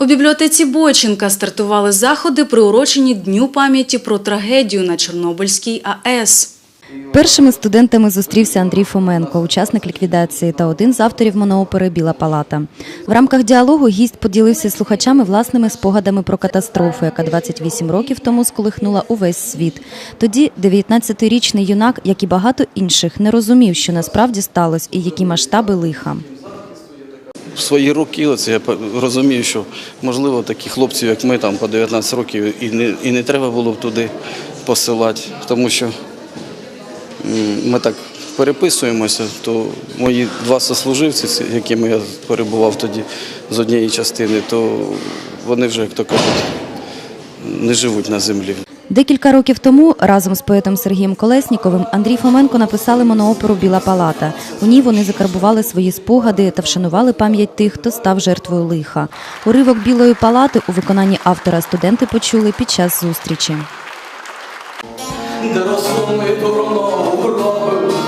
У бібліотеці Бойченка стартували заходи, приурочені Дню пам'яті про трагедію на Чорнобильській АЕС. Першими студентами зустрівся Андрій Фоменко, учасник ліквідації та один з авторів моноопери Біла палата. В рамках діалогу гість поділився з слухачами власними спогадами про катастрофу, яка 28 років тому сколихнула увесь світ. Тоді 19-річний юнак, як і багато інших, не розумів, що насправді сталося і які масштаби лиха. Свої роки оце я розумію, що можливо таких хлопців, як ми, там по 19 років, і не, і не треба було б туди посилати, тому що ми так переписуємося, то мої два сослуживці, з якими я перебував тоді з однієї частини, то вони вже, як то кажуть, не живуть на землі. Декілька років тому разом з поетом Сергієм Колесніковим Андрій Фоменко написали монооперу Біла палата. У ній вони закарбували свої спогади та вшанували пам'ять тих, хто став жертвою лиха. Уривок білої палати у виконанні автора студенти почули під час зустрічі. Дорослому розуми